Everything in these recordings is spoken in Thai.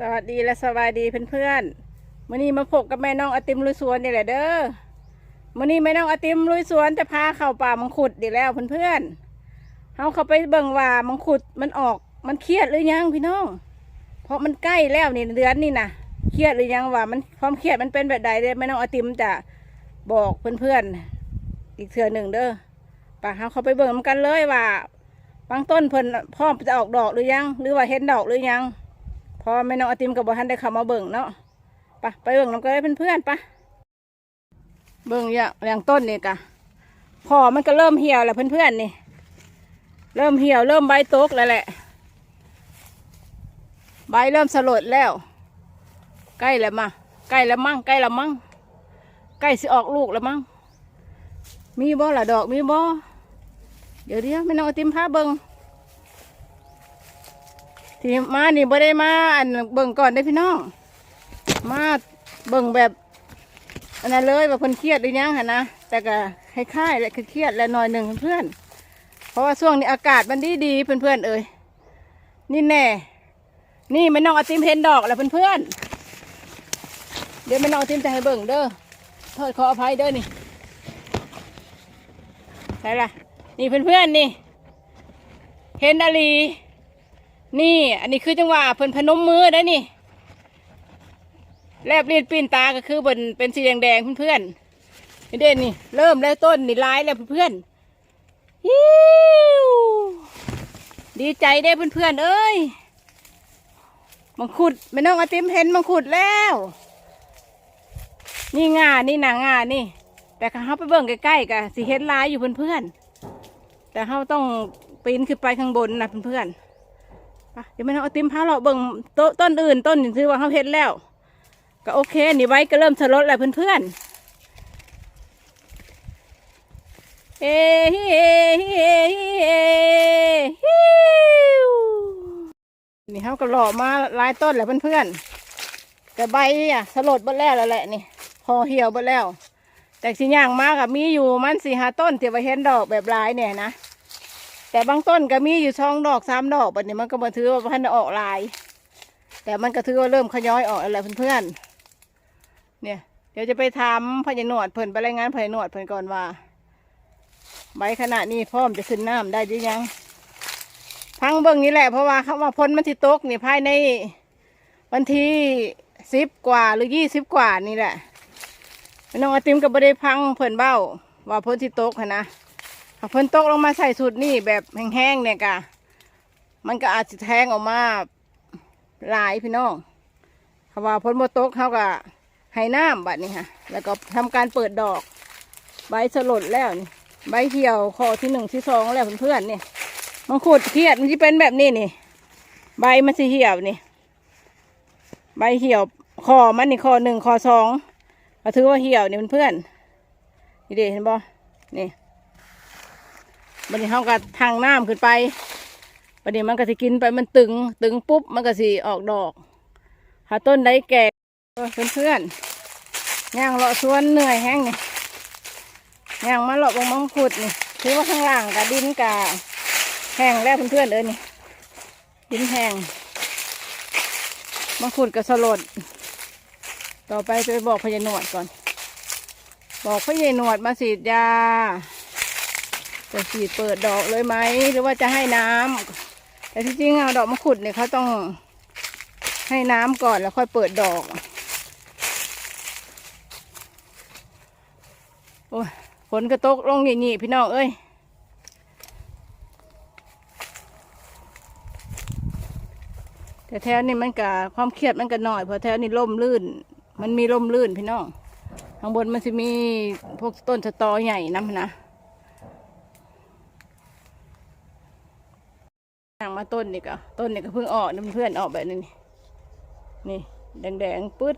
สวัสดีและสวัสดีเพื่อนๆมื่อนี้มาพบกับแม่น้องอาติมลุยสวนนี่แหละเด้อมื่อนี้แม่น้องอาติมลุยสวนจะพาเข้าป่ามังคุดดีแล้วเพื่อนๆเขาเข้าไปเบิ่งว่ามังคุดมันออกมันเครียดหรือยังพี่น้อง เพราะมันใกล้แล้วนี่เดือนนี่นะเครียดหรือยังว่ามันความเครียดมันเป็นแบบใดเด้อแม่น้องอาติมจะบอกเพื่อนๆอีกเทื่อหนึ่งเด้อป่าเขาเข้าไปเบิ่งนกันเลยว่าบางต้นเพิ่นพร้อมจะออกดอกหรือยัง หรือว่าเห็นดอกหรือยัง อแม่น้องอติมกับบอทันได้เข้ามาเบิ่งเนาะไปะไปเบิ่งน้ำกันเลยเพื่อนๆปะเบิ่งอย่างอย่างต้นนี่กะพอมันก็เริ่มเหี่ยวแล้วเพื่อนๆนี่ เริ่มเหี่ยวเริ่มใบตกแล้วแหละ ใบเริ่มสลดแล้ว ใกล้แล้วมาใกล้แล้วมั่งใกล้แล้วมั่งใกล้สิออกลูกแล้วมั่งมีบ่ล่ะดอกมีบ่เดี๋ยวเดี๋ยวแม่น้องอติมพาเบิ่ง ที่มานี่บ่ได้มาอันเบิ่งก่อนได้พี่น้อง มาเบิ่งแบบอันนั้นเลยว่าเพิ่นเครียดหรือยังหันนะแต่ก็คล้ายๆแหละคือเครียดแล้วหน่อยหนึ่งเพื่อนเพราะว่าช่วงนี้อากาศมันดีดีๆเพื่อนๆเอ้ยนี่แน่ นี่แม่น้องอาติมเห็นดอกแล้วเพื่อนๆเดี๋ยวแม่น้องอาติมจะให้เบิ่งเด้อโทษขออภัยเด้อนี่ใช่ละนี่เพื่อนๆนี่ เห็นอลี นี่ อันนี้คือจังหวะเพิ่นพนมมือได้นี่ แลบเลียนปีนตาก็คือเป็นเป็นสีแดงๆเพื่อนๆนี่เด่นนี่ เริ่มแล้วต้นนี่ร้ายแล้วเพื่อนๆฮิวดีใจได้เพื่อนๆเอ้ยมังคุดไม่น้องอาติมเห็นมังคุดแล้ว นี่งานี่นางงานี่ แต่เขาไปเบิ่งใกล้ๆกันสิเห็นลายอยู่เพื่อนๆแต่เขาต้องปีนขึ้นไปข้างบนนะเพื่อนๆ เดี๋ยวแม่น้องเอาติมพาเราเบิ่งโตต้นอื่นต้นนี่ถือว่าเขาเห็นแล้ว ก็โอเค นี่ไว้ก็เริ่มสลดแล้วเพื่อนๆเอ้ฮิเอ้เอ้เอ้นี่เขาก็หล่อมาหลายต้นแล้วเพื่อนๆแต่ใบอะสลดหมดแล้วแล้วแหละนี่ พอเหี่ยวหมดแล้ว แต่สิย่างมากอะมีอยู่มันสี่ห้าต้นเที่ว่าเห็นดอกแบบลายเนี่ยนะ แต่บางต้นก็มีอยู่ช่องดอกสามดอกแบบนี้มันก็มาถือว่าพันธุ์ออกลาย แต่มันก็ถือว่าเริ่มขย้อยออกอะไรเพื่อนๆเนี่ย เดี๋ยวจะไปทำพญาหนวดเพิ่นไปรายงานพญาหนวดเพิ่นก่อนว่าใบขนาดนี้พร้อมจะขึ้นน้ำได้หรือยัง พังเบิ่งนี่แหละเพราะว่าเขาว่าพ้นมันที่ตกนี่ภายในวันที่สิบกว่าหรือยี่สิบกว่านี่แหละน้องอาติมกับบได้พังเพิ่นเบ้า ว่าพ้นที่ตกนะ ถ้าเพิ่นตกลงมาใส่สุดนี่แบบแห้งๆเนี่ยกะ มันก็อาจจะแทงออกมาหลายพี่น้องคำว่าเพ้นโมตกเขาก็ให้น้ำบัดนี้ค่ะ แล้วก็ทำการเปิดดอก ใบสลดแล้วนี่ ใบเหี่ยวคอที่หนึ่งที่สองแล้วเพื่อนๆนี่มังคุดเครียดมันจะเป็นแบบนี้นี่ ใบมันสิเหี่ยวนี่ใบเหี่ยวคอมันนี่คอหนึ่งคอสองก็ถือว่าเหี่ยวนี่เพื่อนๆนี่เด็เห็นบ่นี่ บันนี้เขาก็ทางน้ำขึ้นไปบันนี้มันก็สิกินไปมันตึง ตึงปุ๊บมันก็สิออกดอกหาต้นได้แก่เพื่อนเพื่อนๆย่างเลาะสวนเหนื่อยแห้งนี่ย่างมาเลาะบงมังคุดนี่ถือว่าข้างล่างกับดินกับแห้งแล้วเพื่อนๆเอ้ยนี่ดินแห้งมังคุดกับสลดต่อไปจะไปบอกพญาหนวดก่อน บอกพญาหนวดมาฉีดยา จะฉีดเปิดดอกเลยไหมหรือว่าจะให้น้ำแต่ที่จริงเอาดอกมะขุดเนี่ยเขาต้องให้น้ำก่อนแล้วค่อยเปิดดอกโอ้ยฝนกระตกลงหนีๆพี่น้องเอ้ยแต่แถวนี้มันกับความเครียดมันก็น้อยเพราะแถวนี้ร่มลื่น มันมีร่มลื่นพี่น้องข้างบนมันจะมีพวกต้นสะตอใหญ่น้ำนะางมาต้นนี่ก็ต้นนี่ก็เพิ่งออกเพื่อนออกแบบนี้นี่แดงๆปึ๊ด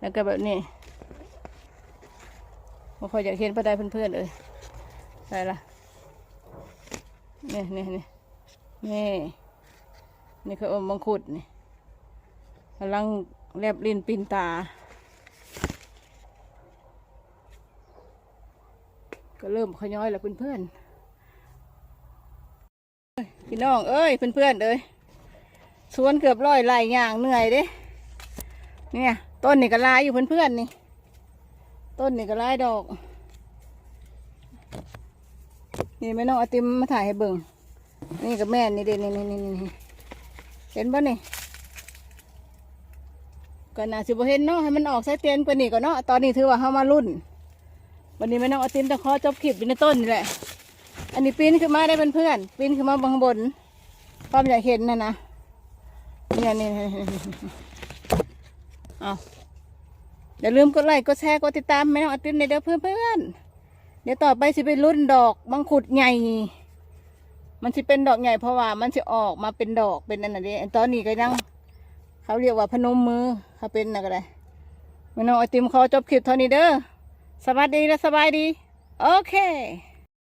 แล้วก็แบบนี้บ่ค่อยอยากเห็นพอได้เพื่อนๆเลยอะไรล่ะนี่นี่นี่นี่นี่คืออมมังคุดนี่กำลังแลบลิ้นปินตา ก็เริ่มขย้อยแล้วเพื่อนๆ พี่น้องเอ้ยเพื่อนๆเอ้ยสวนเกือบร้อยไร่อย่างเหนื่อยเด้เนี่ยต้นนี่ก็ลายอยู่เพื่อนๆนี่ ต้นนี่ก็ลายดอก นี่ไม่น้องอาติมมาถ่ายให้เบิ่งนี่กับแม่นี่เด่นนี่นี่นี่นี่เห็นปะนี่ก็น่าสิบเห็นเนาะให้มันออกใส่เตียนกว่านี้ก่อนเนาะตอนนี้ถือว่าเฮามารุ่น วันนี้ไม่น้องอาติมตะขอจบคลิปอยู่ในต้นนี่แหละ อันนี้ปีนขึ้นมาได้เพื่อนๆปีนขึ้นมาบนข้างบนความอยากเห็นนะนะเนี่ยนี่เอาอย่าลืมกดไลค์กดแชร์กดติดตามแม่น้องอาติมในเด้อเพื่อนๆเดี๋ยวต่อไปสิไปรุ่นดอกมังคุดใหญ่ มันสิเป็นดอกใหญ่เพราะว่ามันจะออกมาเป็นดอกเป็นอันนั้นเองตอนนี้ก็ยังเขาเรียกว่าพนมมือเขาเป็นอะไรแม่น้องไอติมขอจบคลิปเท่านี้เด้อสวัสดีและสบายดี โอเค